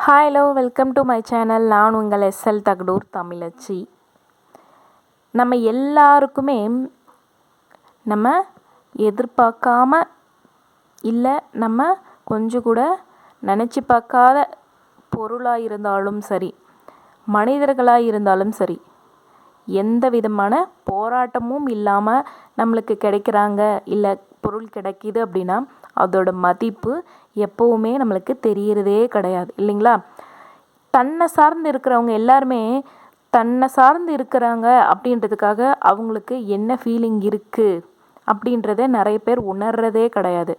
Hi hello welcome to my channel நான் உங்கள் SL Thagadur தமிழச்சி. நம்ம எல்லாருக்குமே நம்ம எதிர்பார்க்காம இல்லை நம்ம கொஞ்சம் கூட நினச்சி பார்க்காத பொருளாக இருந்தாலும் சரி மனிதர்களாக இருந்தாலும் சரி எந்த விதமான போராட்டமும் இல்லாமல் நம்மளுக்கு கிடைக்கிறாங்க இல்லை பொருள் கிடைக்கிது அப்படின்னா அதோட மதிப்பு எப்போவுமே நம்மளுக்கு தெரியறதே கிடையாது இல்லைங்களா? தன்னை சார்ந்து இருக்கிறவங்க எல்லாருமே தன்னை சார்ந்து இருக்கிறாங்க அப்படின்றதுக்காக அவங்களுக்கு என்ன ஃபீலிங் இருக்குது அப்படின்றத நிறைய பேர் உணர்றதே கிடையாது.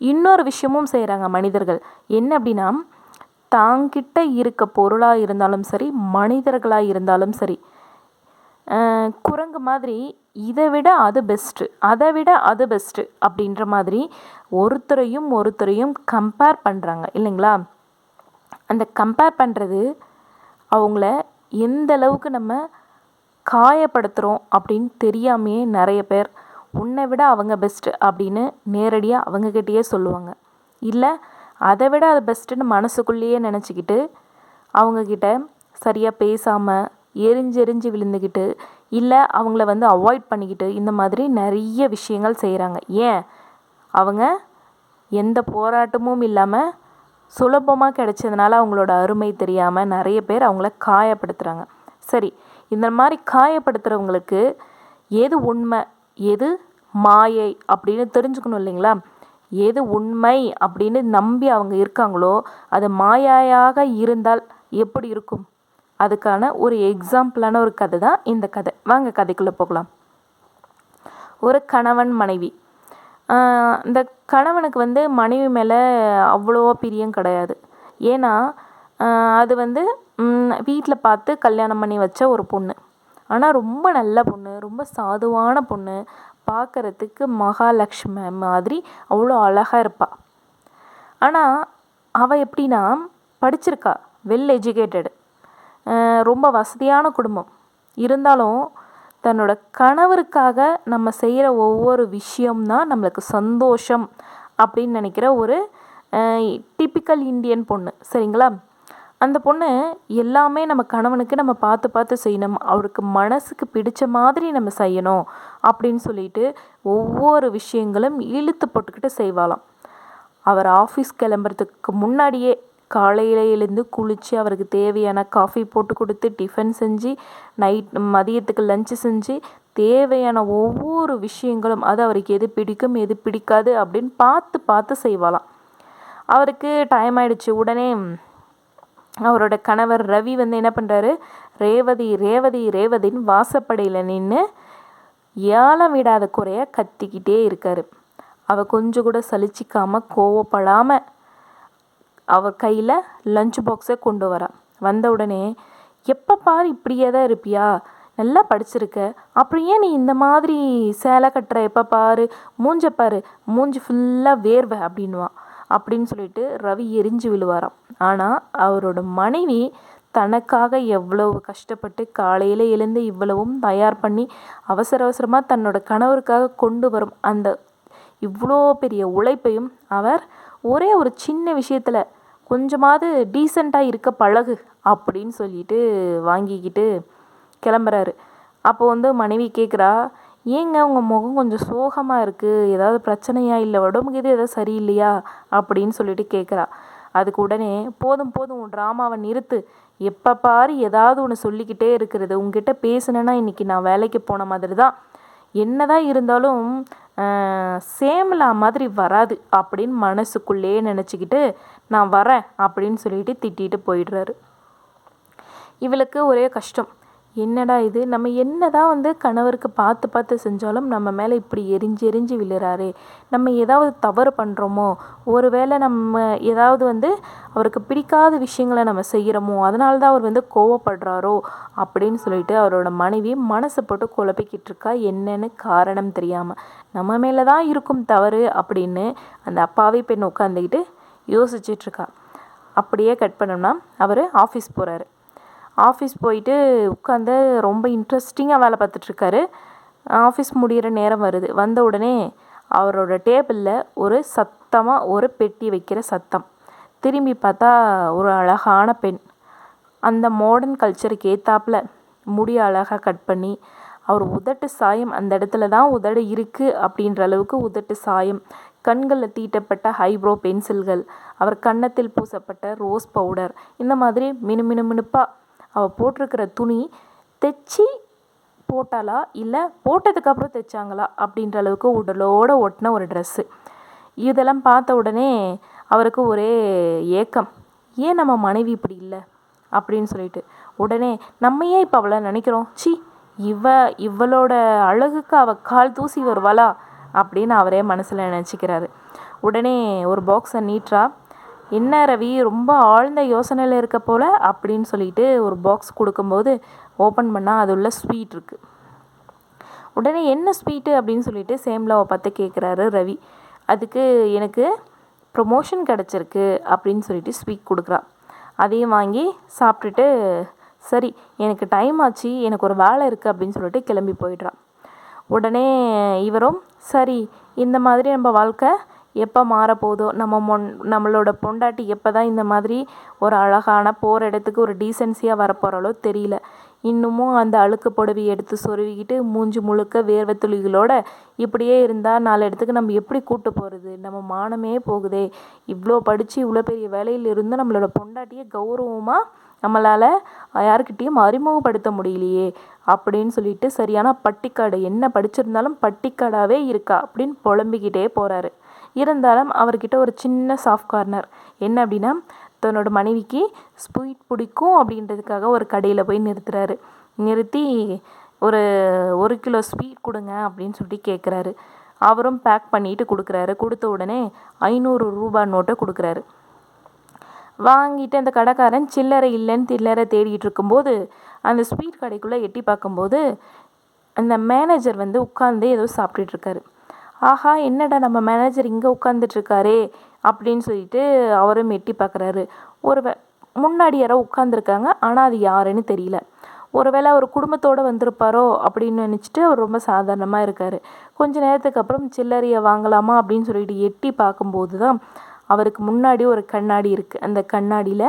இன்னொரு விஷயமும் செய்கிறாங்க மனிதர்கள். என்ன அப்படின்னா தாங்கிட்ட இருக்க பொருளாக இருந்தாலும் சரி மனிதர்களாக இருந்தாலும் சரி குரங்கு மாதிரி இதை விட அது பெஸ்ட்டு அதை விட அது பெஸ்ட்டு அப்படின்ற மாதிரி ஒருத்தரையும் ஒருத்தரையும் கம்பேர் பண்ணுறாங்க இல்லைங்களா? அந்த கம்பேர் பண்ணுறது அவங்கள எந்த அளவுக்கு நம்ம காயப்படுத்துகிறோம் அப்படின்னு தெரியாமையே நிறைய பேர் உன்னை விட அவங்க பெஸ்ட்டு அப்படின்னு நேரடியாக அவங்கக்கிட்டேயே சொல்லுவாங்க. இல்லை அதை விட அது பெஸ்ட்டுன்னு மனசுக்குள்ளேயே நினச்சிக்கிட்டு அவங்கக்கிட்ட சரியாக பேசாமல் எரிஞ்செரிஞ்சு விழுந்துக்கிட்டு இல்லை அவங்கள வந்து அவாய்ட் பண்ணிக்கிட்டு இந்த மாதிரி நிறைய விஷயங்கள் செய்கிறாங்க ஏன்? அவங்க எந்த போராட்டமும் இல்லாமல் சுலபமாக கிடைச்சதுனால அவங்களோட அருமை தெரியாமல் நிறைய பேர் அவங்கள காயப்படுத்துகிறாங்க சரி இந்த மாதிரி காயப்படுத்துகிறவங்களுக்கு எது உண்மை? எது மாயை அப்படின்னு தெரிஞ்சுக்கணும் இல்லைங்களா? எது உண்மை அப்படின்னு நம்பி அவங்க இருக்காங்களோ அது மாயாயாக இருந்தால் எப்படி இருக்கும்? அதுக்கான ஒரு எக்ஸாம்பிளான ஒரு கதை தான் இந்த கதை. வாங்க கதைக்குள்ளே போகலாம். ஒரு கணவன் மனைவி. இந்த கணவனுக்கு வந்து மனைவி மேலே அவ்வளோவா பிரியம் கிடையாது. ஏன்னா அது வந்து வீட்டில் பார்த்து கல்யாணம் பண்ணி வச்ச ஒரு பொண்ணு. ஆனால் ரொம்ப நல்ல பொண்ணு ரொம்ப சாதுவான பொண்ணு. பார்க்குறதுக்கு மகாலட்சுமி மாதிரி அவ்வளோ அழகாக இருப்பாள் ஆனால் அவள் எப்படின்னா படிச்சிருக்கா. வெல் எஜுகேட்டடு ரொம்ப வசதியான குடும்பம். இருந்தாலும் தன்னோட கணவருக்காக நம்ம செய்கிற ஒவ்வொரு விஷயம்தான் நம்மளுக்கு சந்தோஷம் அப்படின்னு நினைக்கிற ஒரு டிப்பிக்கல் இந்தியன் பொண்ணு. சரிங்களா? அந்த பொண்ணு எல்லாமே நம்ம கணவனுக்கு நம்ம பார்த்து பார்த்து செய்யணும். அவருக்கு மனசுக்கு பிடிச்ச மாதிரி நம்ம செய்யணும் அப்படின்னு சொல்லிட்டு ஒவ்வொரு விஷயங்களும் இழுத்து போட்டுக்கிட்டு செய்வாளாம். அவர் ஆஃபீஸ் கிளம்புறதுக்கு முன்னாடியே காலையில் எழுந்து குளித்து அவருக்கு தேவையான காஃபி போட்டு கொடுத்து டிஃபன் செஞ்சு நைட் மதியத்துக்கு லஞ்சு செஞ்சு தேவையான ஒவ்வொரு விஷயங்களும் அது அவருக்கு எது பிடிக்கும் எது பிடிக்காது அப்படின்னு பார்த்து பார்த்து செய்வாளாம். அவருக்கு டைம் ஆயிடுச்சு. உடனே அவரோட கணவர் ரவி வந்து என்ன பண்ணுறாரு ரேவதி ரேவதி ரேவதின்னு வாசப்படையில் நின்று ஏலம் விடாத குறைய கத்திக்கிட்டே இருக்கார். அவள் கொஞ்சம் கூட சலிச்சிக்காமல் கோவப்படாமல் அவர் கையில் லஞ்ச் பாக்ஸை கொண்டு வரா. வந்த உடனே எப்போ பார் இப்படியே தான் இருப்பியா? நல்லா படிச்சிருக்க. அப்புறம் ஏன் நீ இந்த மாதிரி சேலை கட்டுற? எப்போ பாரு? மூஞ்ச பாரு. மூஞ்சி ஃபுல்லாக வேர்வை அப்படின்வான் அப்படின்னு சொல்லிட்டு ரவி எரிஞ்சு விழுவாராம். ஆனால் அவரோட மனைவி தனக்காக எவ்வளவு கஷ்டப்பட்டு காலையில் எழுந்து இவ்வளவும் தயார் பண்ணி அவசர அவசரமாக தன்னோட கணவருக்காக கொண்டு வரும் அந்த இவ்வளோ பெரிய உழைப்பையும் அவர் ஒரே ஒரு சின்ன விஷயத்தில் கொஞ்சமாவது டீசெண்டாக இருக்க பழகு அப்படின்னு சொல்லிட்டு வாங்கிக்கிட்டு கிளம்புறாரு. அப்போ வந்து மனைவி கேட்குறா ஏங்க உங்கள் முகம் கொஞ்சம் சோகமாக இருக்குது ஏதாவது பிரச்சனையா இல்லை? உடம்புக்கு இது எதாவது சரியில்லையா? அப்படின்னு சொல்லிட்டு கேட்குறா அதுக்கு உடனே போதும் போதும். உன் ட்ராமாவை நிறுத்து. எப்போ பாரு ஏதாவது ஒன்று சொல்லிக்கிட்டே இருக்கிறது. உங்ககிட்ட பேசுனேன்னா இன்றைக்கி நான் வேலைக்கு போன மாதிரி தான். என்னதான் இருந்தாலும் சேமலா மாதிரி வராது அப்படின்னு மனசுக்குள்ளேயே நினச்சிக்கிட்டு நான் வரேன் அப்படின்னு சொல்லிட்டு திட்டிட்டு போயிடுறாரு. இவளுக்கு ஒரே கஷ்டம். என்னடா இது? நம்ம என்ன தான் வந்து கணவருக்கு பார்த்து பார்த்து செஞ்சாலும் நம்ம மேலே இப்படி எரிஞ்சு எரிஞ்சு விழுறாரே. நம்ம ஏதாவது தவறு பண்ணுறோமோ ஒரு வேளை நம்ம ஏதாவது வந்து அவருக்கு பிடிக்காத விஷயங்களை நம்ம செய்கிறோமோ அதனால தான் அவர் வந்து கோவப்படுறாரோ? அப்படின்னு சொல்லிட்டு அவரோட மனைவி மனசை போட்டு குழப்பிக்கிட்டு இருக்கா. என்னன்னு காரணம் தெரியாமல் நம்ம மேலே தான் இருக்கும் தவறு அப்படின்னு அந்த அப்பாவி பெண் உட்காந்துக்கிட்டு யோசிச்சிட்ருக்கா. அப்படியே கட் பண்ணோம்னா அவர் ஆஃபீஸ் போகிறாரு ஆஃபீஸ் போயிட்டு உட்காந்து ரொம்ப இன்ட்ரெஸ்டிங்காக வேலை பார்த்துட்ருக்காரு. ஆஃபீஸ் முடிகிற நேரம் வருது. வந்த உடனே அவரோட டேபிளில் ஒரு சத்தமாக ஒரு பெட்டி வைக்கிற சத்தம். திரும்பி பார்த்தா ஒரு அழகான பெண். அந்த மாடர்ன் கல்ச்சருக்கு ஏத்தாப்புல முடி அழகாக கட் பண்ணி அவர் உதட்டு சாயம் அந்த இடத்துல தான் உதடு இருக்குது அப்படின்ற அளவுக்கு உதட்டு சாயம் கண்களில் தீட்டப்பட்ட ஹைப்ரோ பென்சில்கள் அவர் கன்னத்தில் பூசப்பட்ட ரோஸ் பவுடர் இந்த மாதிரி மினு மினுப்பா அவள் போட்டிருக்கிற துணி தைச்சி போட்டாளா இல்லை போட்டதுக்கப்புறம் தைச்சாங்களா அப்படின்ற அளவுக்கு உடலோட ஒட்டின ஒரு ட்ரெஸ்ஸு இதெல்லாம் பார்த்த உடனே அவருக்கு ஒரே ஏக்கம். ஏன் நம்ம மனைவி இப்படி இல்லை? அப்படின்னு சொல்லிட்டு. உடனே நம்ம ஏன் இப்போ அவளை நினைக்கிறோம்? சி இவ இவளோட அழகுக்கு அவள் கால் தூசி வருவாளா? அப்படின்னு அவரே மனசில் நினச்சிக்கிறாரு. உடனே ஒரு பாக்ஸை நீட்ரா என்ன ரவி ரொம்ப ஆழ்ந்த யோசனையில் இருக்க போல் அப்படின்னு சொல்லிட்டு ஒரு பாக்ஸ் கொடுக்கும்போது ஓப்பன் பண்ணால் அது உள்ள ஸ்வீட் இருக்குது உடனே என்ன ஸ்வீட்டு அப்படின்னு சொல்லிட்டு சேம்லாவை பார்த்து கேட்குறாரு ரவி. அதுக்கு எனக்கு ப்ரொமோஷன் கிடச்சிருக்கு அப்படின்னு சொல்லிட்டு ஸ்வீட் கொடுக்குறா. அதையும் வாங்கி சாப்பிட்டுட்டு சரி எனக்கு டைம் ஆச்சு எனக்கு ஒரு வேலை இருக்குது அப்படின்னு சொல்லிட்டு கிளம்பி போயிடுறான் உடனே இவரும் சரி இந்த மாதிரி நம்ம வாழ்க்கை எப்போ மாறப்போதோ நம்ம மொன் நம்மளோட பொண்டாட்டி எப்போ தான் இந்த மாதிரி ஒரு அழகான போகிற இடத்துக்கு ஒரு டீசென்சியாக வரப்போகிறாலோ தெரியல. இன்னமும் அந்த அழுக்கு புடவை எடுத்து சொருவிக்கிட்டு மூஞ்சி முழுக்க வேர்வை துளிகளோட இப்படியே இருந்தால் நாலு இடத்துக்கு நம்ம எப்படி கூட்டு போகிறது நம்ம மானமே போகுதே. இவ்வளோ படித்து இவ்வளோ பெரிய வேலையில் இருந்து நம்மளோட பொண்டாட்டியை கௌரவமாக நம்மளால் யாருக்கிட்டேயும் அறிமுகப்படுத்த முடியலையே அப்படின்னு சொல்லிட்டு சரியான பட்டிக்காடு என்ன படிச்சிருந்தாலும் பட்டிக்காடாகவே இருக்கா அப்படின்னு புலம்பிக்கிட்டே போகிறாரு இருந்தாலும் அவர்கிட்ட ஒரு சின்ன சாஃப்ட் கார்னர் என்ன அப்படின்னா தன்னோட மனைவிக்கு ஸ்வீட் பிடிக்கும் அப்படின்றதுக்காக ஒரு கடையில் போய் நிறுத்துறாரு. நிறுத்தி ஒரு ஒரு கிலோ ஸ்வீட் கொடுங்க அப்படின்னு சொல்லி கேட்குறாரு அவரும் பேக் பண்ணிட்டு கொடுக்குறாரு. கொடுத்த உடனே ஐநூறு ரூபா நோட்டை கொடுக்குறாரு. வாங்கிட்டு அந்த கடைக்காரன் சில்லறை இல்லைன்னு சில்லறை தேடிட்டு இருக்கும்போது அந்த ஸ்வீட் கடைக்குள்ளே எட்டி பார்க்கும்போது அந்த மேனேஜர் வந்து உட்காந்து ஏதோ சாப்பிட்டுட்டுருக்காரு ஆஹா என்னடா நம்ம மேனேஜர் இங்கே உட்காந்துட்ருக்காரே அப்படின்னு சொல்லிட்டு அவரும் எட்டி பார்க்குறாரு. ஒரு முன்னாடி யாரோ உட்காந்துருக்காங்க ஆனால் அது யாருன்னு தெரியல. ஒருவேளை அவர் குடும்பத்தோடு வந்திருப்பாரோ அப்படின்னு நினச்சிட்டு அவர் ரொம்ப சாதாரணமாக இருக்கார். கொஞ்ச நேரத்துக்கு அப்புறம் சில்லறையை வாங்கலாமா? அப்படின்னு சொல்லிட்டு எட்டி பார்க்கும்போது தான் அவருக்கு முன்னாடி ஒரு கண்ணாடி இருக்குது அந்த கண்ணாடியில்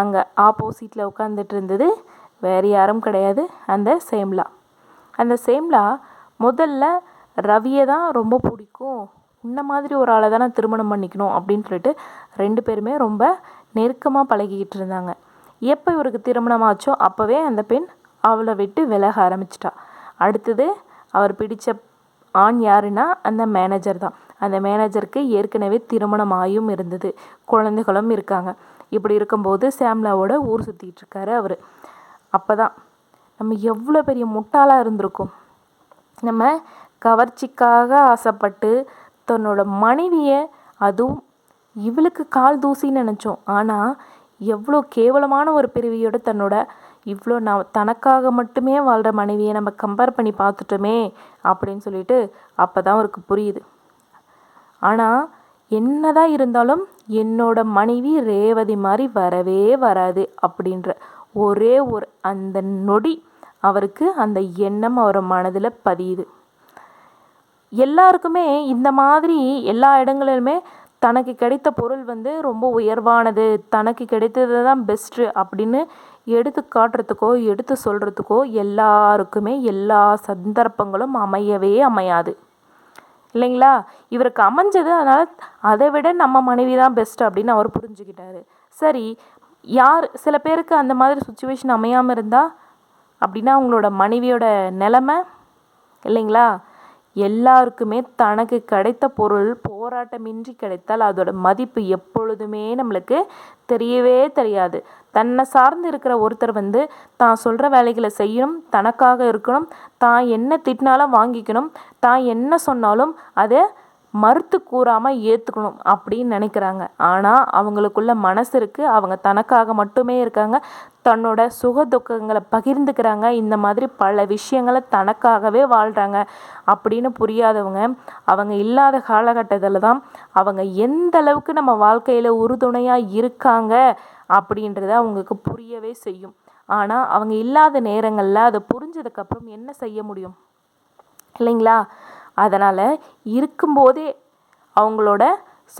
அங்கே ஆப்போசிட்டில் உட்காந்துட்டு இருந்தது வேறு யாரும் கிடையாது. அந்த சேம்லா. அந்த சேம்லா முதல்ல ரவியை தான் ரொம்ப பிடிக்கும். இந்த மாதிரி ஒரு ஆளை தான் திருமணம் பண்ணிக்கணும் அப்படின்னு சொல்லிட்டு ரெண்டு பேருமே ரொம்ப நெருக்கமாக பழகிக்கிட்டு இருந்தாங்க. எப்போ இவருக்கு திருமணம் ஆச்சோ அப்போவே அந்த பெண் அவளை விட்டு விலக ஆரம்பிச்சிட்டா. அடுத்தது அவர் பிடித்த ஆண் யாருன்னா அந்த மேனேஜர் தான். அந்த மேனேஜருக்கு ஏற்கனவே திருமணம் ஆயும் இருந்தது. குழந்தைகளும் இருக்காங்க. இப்படி இருக்கும்போது சாம்லாவோட ஊர் சுற்றிட்டு இருக்காரு அவர். அப்போ தான் நம்ம எவ்வளோ பெரிய முட்டாளாக இருந்திருக்கோம். நம்ம கவர்ச்சிக்காக ஆசைப்பட்டு தன்னோட மனைவியை அதுவும் இவளுக்கு கால் தூசின்னு நினச்சோம். ஆனால் எவ்வளோ கேவலமான ஒரு பிரிவியோட தன்னோட இவ்வளோ நான் தனக்காக மட்டுமே வாழ்கிற மனைவியை நம்ம கம்பேர் பண்ணி பார்த்துட்டோமே அப்படின்னு சொல்லிட்டு அப்போ தான் அவருக்கு புரியுது. ஆனால் என்னதான் இருந்தாலும் என்னோட மனைவி ரேவதி மாதிரி வரவே வராது அப்படின்ற ஒரே ஒரு அந்த நொடி அவருக்கு அந்த எண்ணம் அவர் மனதில் பதியுது. எல்லாருக்குமே இந்த மாதிரி எல்லா இடங்களிலுமே தனக்கு கிடைத்த பொருள் வந்து ரொம்ப உயர்வானது தனக்கு கிடைத்தது தான் பெஸ்ட்டு அப்படின்னு எடுத்து காட்டுறதுக்கோ எடுத்து சொல்கிறதுக்கோ எல்லாருக்குமே எல்லா சந்தர்ப்பங்களும் அமையவே அமையாது. இல்லைங்களா? இவருக்கு அமைஞ்சது அதனால் அதை விட நம்ம மனைவி தான் பெஸ்ட் அப்படின்னு அவர் புரிஞ்சுக்கிட்டாரு. சரி யார் சில பேருக்கு அந்த மாதிரி சுச்சுவேஷன் அமையாமல் இருந்தால் அப்படின்னா அவங்களோட மனைவியோட நிலமை இல்லைங்களா? எல்லாருக்குமே தனக்கு கிடைத்த பொருள் போராட்டமின்றி கிடைத்தால் அதோட மதிப்பு எப்பொழுதுமே நம்மளுக்கு தெரியவே தெரியாது. தன்னை சார்ந்து இருக்கிற ஒருத்தர் வந்து தான் சொல்கிற வேலைகளை செய்யணும் தனக்காக இருக்கணும் தான் என்ன திட்டினாலும் வாங்கிக்கணும் தான் என்ன சொன்னாலும் அதை மறுத்து கூறாமல் ஏற்றுக்கணும் அப்படின்னு நினைக்கிறாங்க. ஆனால் அவங்களுக்குள்ள மனசு இருக்குது அவங்க தனக்காக மட்டுமே இருக்காங்க. தன்னோட சுக துக்கங்களை பகிர்ந்துக்கிறாங்க. இந்த மாதிரி பல விஷயங்களை தனக்காகவே வாழ்கிறாங்க அப்படின்னு புரியாதவங்க அவங்க இல்லாத காலகட்டத்தில் தான் அவங்க எந்த அளவுக்கு நம்ம வாழ்க்கையில் உறுதுணையாக இருக்காங்க அப்படின்றத அவங்களுக்கு புரியவே செய்யும். ஆனால் அவங்க இல்லாத நேரங்களில் அதை புரிஞ்சதுக்கப்புறம் என்ன செய்ய முடியும்? இல்லைங்களா? அதனால் இருக்கும்போதே அவங்களோட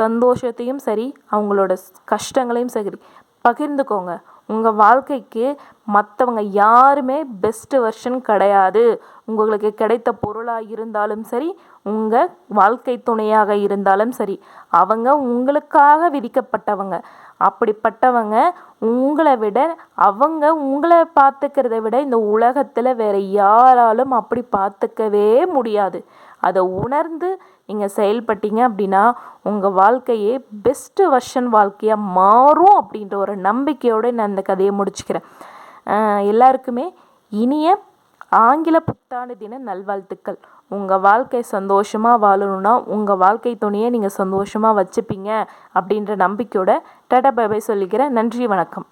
சந்தோஷத்தையும் சரி அவங்களோட கஷ்டங்களையும் சரி பகிர்ந்துக்கோங்க. உங்கள் வாழ்க்கைக்கு மற்றவங்க யாருமே பெஸ்ட்டு வெர்ஷன் கிடையாது. உங்களுக்கு கிடைத்த பொருளாக இருந்தாலும் சரி உங்கள் வாழ்க்கை துணையாக இருந்தாலும் சரி அவங்க உங்களுக்காக விதிக்கப்பட்டவங்க. அப்படிப்பட்டவங்க உங்களை விட அவங்க உங்களை பார்த்துக்கிறத விட இந்த உலகத்தில் வேறு யாராலும் அப்படி பார்த்துக்கவே முடியாது. அதை உணர்ந்து நீங்கள் செயல்பட்டீங்க அப்படின்னா உங்கள் வாழ்க்கையே பெஸ்ட்டு வர்ஷன் வாழ்க்கையாக மாறும் அப்படின்ற ஒரு நம்பிக்கையோடு நான் இந்த கதையை முடிச்சுக்கிறேன். எல்லாருக்குமே இனிய ஆங்கில புத்தாண்டு தின நல்வாழ்த்துக்கள். உங்கள் வாழ்க்கை சந்தோஷமாக வாழணுன்னா உங்கள் வாழ்க்கை துணையை நீங்கள் சந்தோஷமாக வச்சுப்பீங்க அப்படின்ற நம்பிக்கையோட டாடா பை சொல்லிக்கிறேன். நன்றி வணக்கம்.